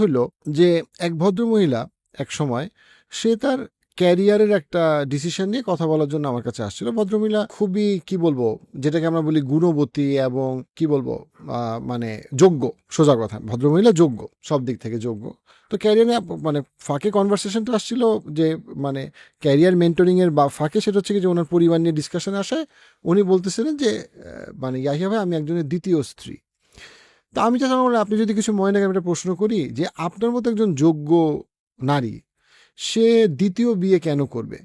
হলো যে এক ভদ্রমহিলা এক সময় সে তার ক্যারিয়ারের একটা ডিসিশন নিয়ে কথা বলার জন্য আমার কাছে আসছিল। ভদ্রমহিলা খুবই, কি বলব, যেটাকে আমরা বলি গুণবতী এবং, কি বলব মানে যোগ্য, সোজা কথা। ভদ্রমহিলা যোগ্য, সব দিক থেকে যোগ্য। তো ক্যারিয়ারে মানে ফাঁকে কনভারসেশনটা আসছিল যে মানে ক্যারিয়ার মেন্টরিং এর বা ফাঁকে সেটা হচ্ছে কি যে ওনার পরিবার নিয়ে ডিসকাশন আসে। উনি বলতেছিলেন যে মানে ইয়াহিয়া ভাই, আমি একজনের দ্বিতীয় স্ত্রী। তা আমি চাচ্ছিলাম আপনি যদি কিছু মনে রাখেন একটা প্রশ্ন করি যে আপনার মতো একজন যোগ্য নারী, সে দ্বিতীয় বিয়ে কেন করবে?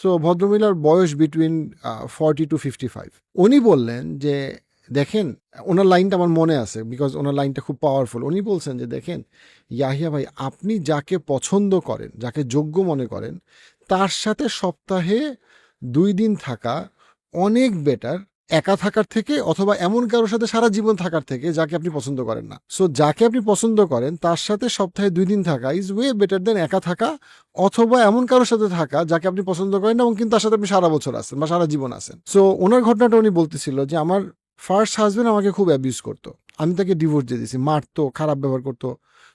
সো ভদ্রমহিলার বয়স between forty two fifty five উনি বললেন যে, দেখেন, ওনার লাইনটা আমার মনে আছে বিকজ ওনার লাইনটা খুব পাওয়ারফুল উনি বলছেন যে, দেখেন, ইয়াহিয়া ভাই, আপনি যাকে পছন্দ করেন, যাকে যোগ্য মনে করেন, তার সাথে সপ্তাহে দুই দিন থাকা অনেক বেটার একা থাকার থেকে অথবা এমন কারোর সাথে সারা জীবন থাকার থেকে যাকে আপনি পছন্দ করেন না। সো যাকে আপনি পছন্দ করেন, তার সাথে সপ্তাহে দুই দিন থাকা ইজ ওয়ে বেটার দেন একা থাকা অথবা এমন কারোর সাথে থাকা যাকে আপনি পছন্দ করেন না এবং কিন্তু তার সাথে আপনি সারা বছর আছেন বা সারা জীবন আছেন। সো ওনার ঘটনাটা উনি বলতেছিল যে আমার ফার্স্ট হাজবেন্ড আমাকে খুব অ্যাবিউজ করতো। আমি তাকে ডিভোর্স দিয়ে দিয়েছি, মারতো, খারাপ ব্যবহার করতো।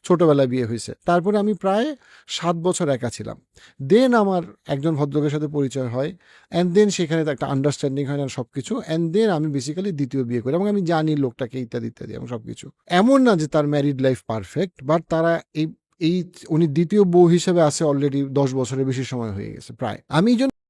ছোটবেলায় বিয়ে হয়েছে। তারপরে আমি প্রায় সাত বছর একা ছিলাম। দেন আমার একজন ভদ্রকের সাথে পরিচয় হয় অ্যান্ড দেন সেখানে একটা আন্ডারস্ট্যান্ডিং হয় না সব কিছু অ্যান্ড দেন আমি বেসিক্যালি দ্বিতীয় বিয়ে করি এবং আমি জানি লোকটাকে ইত্যাদি ইত্যাদি এবং সব কিছু এমন না যে তার ম্যারিড লাইফ পারফেক্ট বাট তারা এই এই, উনি দ্বিতীয় বউ হিসেবে আছে অলরেডি দশ বছরের বেশি সময় হয়ে গেছে, প্রায়। আমি জন্য